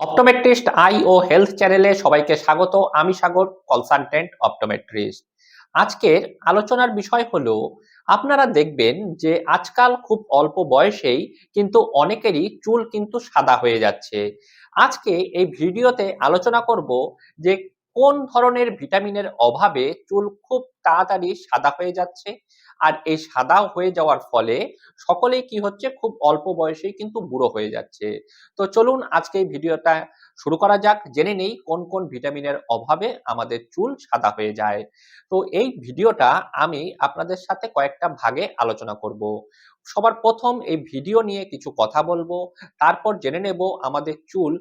Optometrist I O health চ্যানেলে সবাইকে স্বাগত। আমি সাগর কনসালটেন্ট অপটোমেট্রিস্ট আজকের আলোচনার বিষয় হলো, আপনারা দেখবেন যে আজকাল খুব অল্প বয়সেই কিন্তু অনেকেরই চুল কিন্তু সাদা হয়ে যাচ্ছে। আজকে এই ভিডিওতে আলোচনা করব যে কোন ধরনের ভিটামিনের অভাবে চুল খুব তাড়াতাড়ি সাদা হয়ে যাচ্ছে? আর এই সাদা হয়ে যাওয়ার ফলে সকলেই কি হচ্ছে? খুব অল্প বয়সেই কিন্তু বুড়ো হয়ে যাচ্ছে। তো চলুন আজকে এই ভিডিওটা শুরু করা যাক। জেনে নেই কোন কোন ভিটামিনের অভাবে আমাদের চুল সাদা হয়ে যায়। তো এই ভিডিওটা আমি আপনাদের সাথে কয়েকটা ভাগে আলোচনা করব। সবার প্রথম এই ভিডিও নিয়ে কিছু কথা বলব। তারপর জেনে নেব আমাদের চুল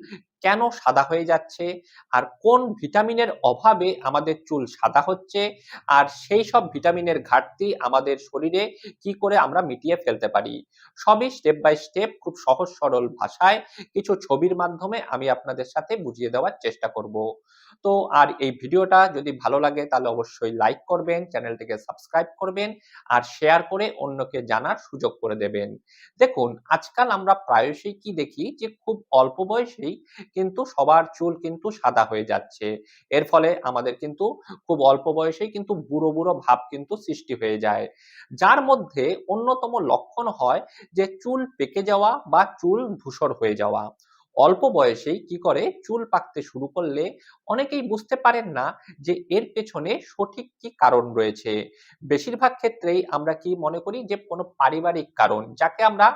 কেন সাদা হয়ে যাচ্ছে? আর কোন ভিটামিনের অভাবে আমাদের চুল সাদা হচ্ছে? আর সেই সব ভিটামিনের ঘাটতি আমাদের শরীরে কি করে আমরা মিটিয়ে ফেলতে পারি? সবই স্টেপ বাই স্টেপ খুব সহজ সরল ভাষায় কিছু ছবির মাধ্যমে আমি আপনাদের সাথে বুঝিয়ে দেওয়ার চেষ্টা করব। তো আর এই ভিডিওটা যদি ভালো লাগে, তাহলে অবশ্যই লাইক করবেন, চ্যানেলটিকে সাবস্ক্রাইব করবেন, আর শেয়ার করে অন্যকে জানার সুযোগ করে দেবেন। দেখুন, আজকাল আমরা প্রায়শই কি দেখি? যে খুব অল্প বয়সেই কিন্তু সবার চুল কিন্তু সাদা হয়ে যাচ্ছে। এর ফলে আমাদের কিন্তু খুব অল্প বয়সেই কিন্তু বুড়ো বুড়ো ভাব কিন্তু সৃষ্টি হয়ে যায়। যার মধ্যে অন্যতম লক্ষণ হয় যে চুল পেকে যাওয়া বা চুল ধূসর হয়ে যাওয়া। অল্প বয়সেই কি করে চুল পাকতে শুরু করলে অনেকেই বুঝতে পারেন না যে এর পেছনে সঠিক কি কারণ রয়েছে। বেশিরভাগ ক্ষেত্রেই আমরা কি মনে করি যে কোনো পারিবারিক কারণ, যাকে আমরা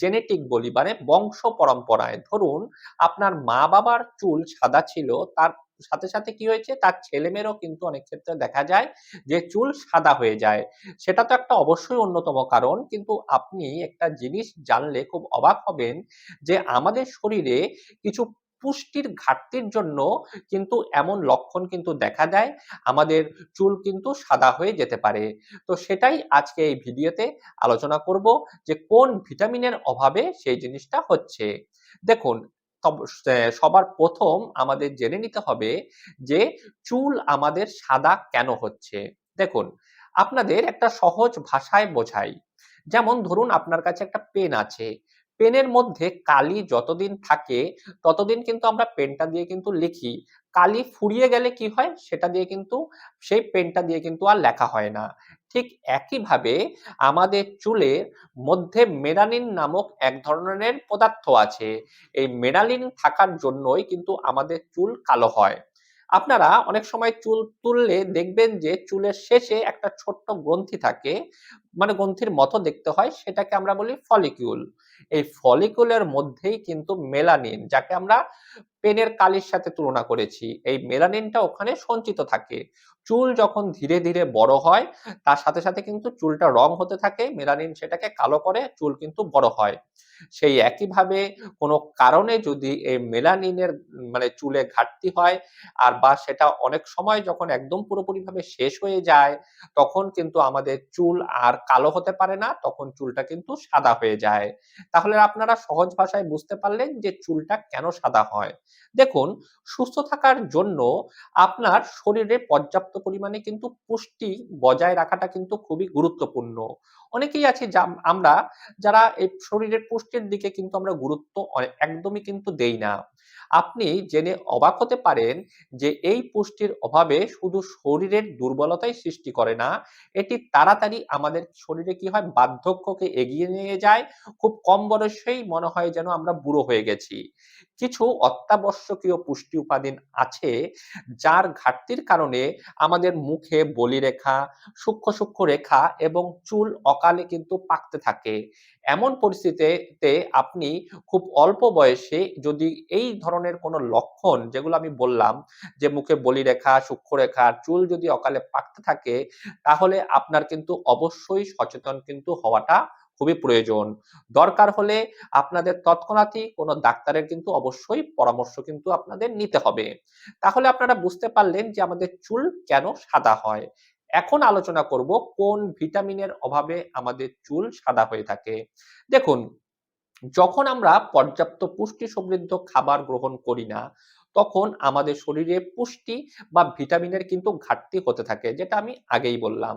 জেনেটিক বলি মানে বংশ পরম্পরায়। ধরুন, আপনার মা বাবার চুল সাদা ছিল, তার সাথে সাথে কি হয়েছে? তার ছেলেমেয়েরও কিন্তু অনেক ক্ষেত্রে দেখা যায় যে চুল সাদা হয়ে যায়। সেটা তো একটা অবশ্যই অন্যতম কারণ। কিন্তু আপনি একটা জিনিস জানলে খুব অবাক হবেন যে আমাদের শরীরে কিছু পুষ্টির ঘাটতির জন্য কিন্তু এমন লক্ষণ কিন্তু দেখা দেয়। আমাদের চুল কিন্তু সাদা হয়ে যেতে পারে। তো সেটাই আজকে এই ভিডিওতে আলোচনা করব যে কোন ভিটামিনের অভাবে সেই জিনিসটা হচ্ছে। দেখুন সবার প্রথম আমাদের জেনে নিতে হবে যে চুল আমাদের সাদা কেন হচ্ছে। দেখুন, আপনাদের একটা সহজ ভাষায় বোঝাই। যেমন ধরুন, আপনার কাছে একটা পেন আছে। পেনের মধ্যে কালি যতদিন থাকে, ততদিন কিন্তু আমরা পেনটা দিয়ে কিন্তু লিখি। কালি ফুরিয়ে গেলে কি হয়? সেটা দিয়ে কিন্তু, সেই পেনটা দিয়ে কিন্তু আর লেখা হয় না। ঠিক একইভাবে আমাদের চুলের মধ্যে মেলানিন নামক এক ধরনের পদার্থ আছে। এই মেলানিন থাকার জন্যই কিন্তু আমাদের চুল কালো হয়। আপনারা অনেক সময় চুল তুললে দেখবেন যে চুলের শেষে একটা ছোট্ট গ্রন্থি থাকে। মানে গ্রন্থির মতো দেখতে হয়, সেটাকে আমরা বলি ফলিকিউল এই ফলিকুলের মধ্যেই কিন্তু মেলানিন যাকে আমরা পেনের কালির সাথে তুলনা করেছি, এই মেলানিনটা ওখানে সঞ্চিত থাকে। চুল যখন ধীরে ধীরে বড় হয়, তার সাথে সাথে কিন্তু চুলটা রং হতে থাকে মেলানিন সেটাকে কালো করে, চুল কিন্তু বড় হয়। সেই একইভাবে কোনো কারণে যদি এই মেলানিনের মানে চুলে ঘাটতি হয়, আর বা সেটা অনেক সময় যখন একদম পুরোপুরিভাবে শেষ হয়ে যায়, তখন কিন্তু আমাদের চুল আর কালো হতে পারে না, তখন চুলটা কিন্তু সাদা হয়ে যায়। তাহলে আপনারা সহজ ভাষায় বুঝতে পারলেন যে চুলটা কেন সাদা হয়। দেখুন, সুস্থ থাকার জন্য আপনার শরীরে পর্যাপ্ত পরিমাণে কিন্তু পুষ্টি বজায় রাখাটা কিন্তু খুবই গুরুত্বপূর্ণ। অনেকেই আছে যা আমরা, যারা এই শরীরের পুষ্টির দিকে কিন্তু আমরা গুরুত্ব একদমই কিন্তু দেই না। আপনি জেনে অবাক হতে পারেন যে এই পুষ্টির অভাবে শুধু শরীরের দুর্বলতাই সৃষ্টি করে না, এটি তাড়াতাড়ি আমাদের শরীরে কি হয় বার্ধক্যকে এগিয়ে নিয়ে যায়, খুব কম বয়সেই মনে হয় যেন আমরা বুড়ো হয়ে গেছি। কিছু অত্যাবশ্যকীয় পুষ্টি উপাদান আছে যার ঘাটতির কারণে আমাদের মুখে বলিরেখা, সূক্ষ্ম সূক্ষ্ম রেখা এবং চুল অকালে কিন্তু পাকতে থাকে। এমন পরিস্থিতিতে আপনি খুব অল্প বয়সে যদি এই ধরনের কোনো লক্ষণ যেগুলো আমি বললাম, যে মুখে বলিরেখা, সূক্ষ্মরেখা, চুল যদি অকালে পাকতে থাকে, তাহলে আপনার কিন্তু অবশ্যই সচেতন কিন্তু হওয়াটা খুবই প্রয়োজন। দরকার হলে আপনাদের তৎক্ষণাৎই কোনো ডাক্তারের কিন্তু অবশ্যই পরামর্শ কিন্তু আপনাদের নিতে হবে। তাহলে আপনারা বুঝতে পারলেন যে আমাদের চুল কেন সাদা হয়। এখন আলোচনা করব কোন ভিটামিনের অভাবে আমাদের চুল সাদা হয়ে থাকে। দেখুন যখন আমরা পর্যাপ্ত পুষ্টি সমৃদ্ধ খাবার গ্রহণ করি না, তখন আমাদের শরীরে পুষ্টি বা ভিটামিনের কিন্তু ঘাটতি হতে থাকে, যেটা আমি আগেই বললাম।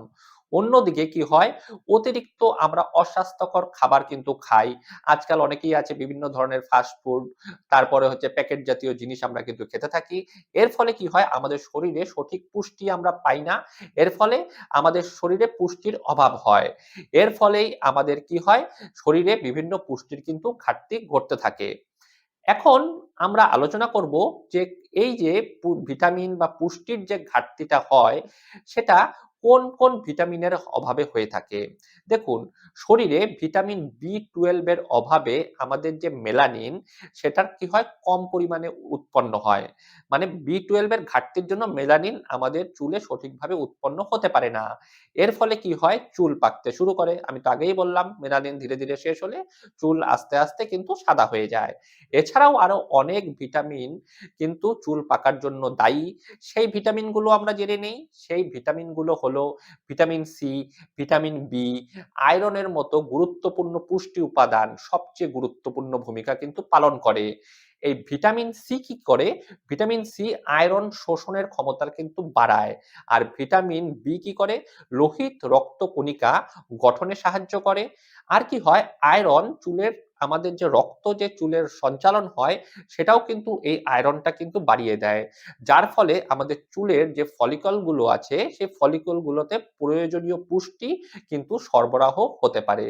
অন্যদিকে কি হয়? অতিরিক্ত আমরা অস্বাস্থ্যকর খাবার কিন্তু খাই। আজকাল অনেকেই আছে বিভিন্ন ধরনের ফাস্ট ফুড তারপরে হচ্ছে প্যাকেট জাতীয় জিনিস আমরা কিন্তু খেতে থাকি। এর ফলে কি হয়? আমাদের শরীরে সঠিক পুষ্টি আমরা পাই না। এর ফলে আমাদের শরীরে পুষ্টির অভাব হয়। এর ফলেই আমাদের কি হয়? শরীরে বিভিন্ন পুষ্টির কিন্তু ঘাটতি ঘটতে থাকে। এখন আমরা আলোচনা করব যে এই যে ভিটামিন বা পুষ্টির যে ঘাটতিটা হয়, সেটা কোন কোন ভিটামিনের অভাবে হয়ে থাকে? দেখুন, শরীরে ভিটামিন বি টুয়েলভ এর অভাবে আমাদের যে মেলানিন, সেটার কি হয়? কম পরিমাণে উৎপন্ন হয়। মানে বি টুয়েলভ এর ঘাটতির জন্য মেলানিন আমাদের চুলে সঠিকভাবে উৎপন্ন হতে পারে না। এর ফলে কি হয়? চুল পাকতে শুরু করে। আমি তো আগেই বললাম, মেলানিন ধীরে ধীরে শেষ হলে চুল আস্তে আস্তে কিন্তু সাদা হয়ে যায়। এছাড়াও আরও অনেক ভিটামিন কিন্তু চুল পাকার জন্য দায়ী। সেই ভিটামিনগুলো আমরা জেনে নেই। সেই ভিটামিনগুলো হলো ভিটামিন সি, ভিটামিন বি, আয়রনের মতো গুরুত্বপূর্ণ পুষ্টি উপাদান সবচেয়ে গুরুত্বপূর্ণ ভূমিকা কিন্তু পালন করে। এই ভিটামিন সি কি করে? ভিটামিন সি আয়রন শোষণের ক্ষমতা কিন্তু বাড়ায়। আর ভিটামিন বি কি করে? লোহিত রক্তকণিকা গঠনে সাহায্য করে। আর কি হয় আয়রন চুলের, আমাদের যে রক্ত যে চুলের সঞ্চালন হয়, সেটাও কিন্তু এই আয়রনটা কিন্তু বাড়িয়ে দেয়। যার ফলে আমাদের চুলের যে ফলিকলগুলো আছে, সেই ফলিকল গুলোতে প্রয়োজনীয় পুষ্টি কিন্তু সরবরাহ হতে পারে।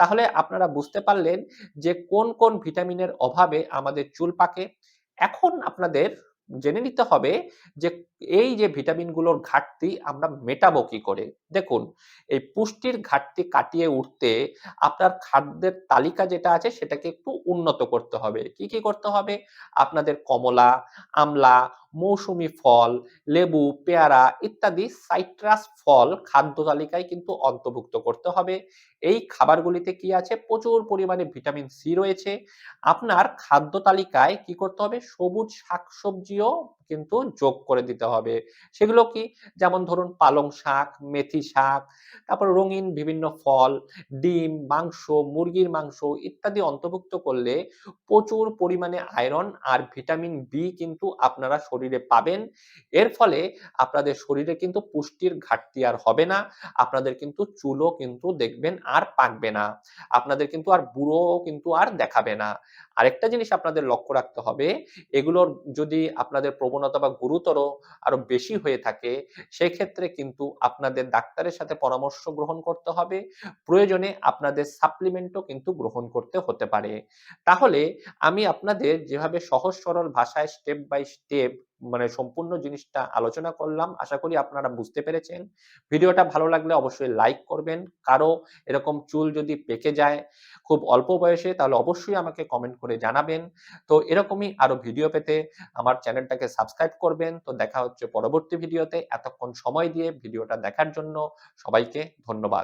তাহলে আপনারা বুঝতে পারলেন যে কোন কোন ভিটামিনের অভাবে আমাদের চুল পাকে। এখন আপনাদের জেনে নিতে হবে যে এই যে ভিটামিনগুলোর ঘাটতি আমরা মেটাবো কি করে? দেখুন, এই পুষ্টির ঘাটতি কাটিয়ে উঠতে আপনার খাদ্যের তালিকা যেটা আছে সেটাকে একটু উন্নত করতে হবে। কি কি করতে হবে? আপনাদের কমলা, আমলা, মৌসুমী ফল, লেবু, পেয়ারা ইত্যাদি সাইট্রাস ফল খাদ্য তালিকায় কিন্তু অন্তর্ভুক্ত করতে হবে। এই খাবারগুলিতে কি আছে? প্রচুর পরিমাণে ভিটামিন সি রয়েছে। আপনার খাদ্য তালিকায় কি করতে হবে? সবুজ শাকসবজিও কিন্তু যোগ করে দিতে হবে। সেগুলো কি? যেমন ধরুন পালং শাক, মেথি শাক, তারপর রঙিন বিভিন্ন ফল, ডিম, মাংস, মুরগির মাংস ইত্যাদি অন্তর্ভুক্ত করলে প্রচুর পরিমাণে আয়রন আর ভিটামিন বি কিন্তু আপনারা শরীরে পাবেন। এর ফলে আপনাদের শরীরে কিন্তু পুষ্টির ঘাটতি আর হবে না, আপনাদের কিন্তু চুলও কিন্তু দেখবেন আর পাকবে না, আপনাদের কিন্তু আর বুড়ো কিন্তু আর দেখাবে না। আরেকটা জিনিস আপনাদের লক্ষ্য রাখতে হবে, এগুলোর যদি আপনাদের প্রবণতা বা গুরুতর আরও বেশি হয়ে থাকে, সেক্ষেত্রে কিন্তু আপনাদের ডাক্তারের সাথে পরামর্শ গ্রহণ করতে হবে, প্রয়োজনে আপনাদের সাপ্লিমেন্টও কিন্তু গ্রহণ করতে হতে পারে। তাহলে আমি আপনাদের যেভাবে সহজ সরল ভাষায় স্টেপ বাই স্টেপ মানে সম্পূর্ণ জিনিসটা আলোচনা করলাম, আশা করি আপনারা বুঝতে পেরেছেন। ভিডিওটা ভালো লাগলে অবশ্যই লাইক করবেন। কারও এরকম চুল যদি পেকে যায় খুব অল্প বয়সে, তাহলে অবশ্যই আমাকে কমেন্ট করে জানাবেন। তো এরকমই আরও ভিডিও পেতে আমার চ্যানেলটাকে সাবস্ক্রাইব করবেন। তো দেখা হচ্ছে পরবর্তী ভিডিওতে এতক্ষণ সময় দিয়ে ভিডিওটা দেখার জন্য সবাইকে ধন্যবাদ।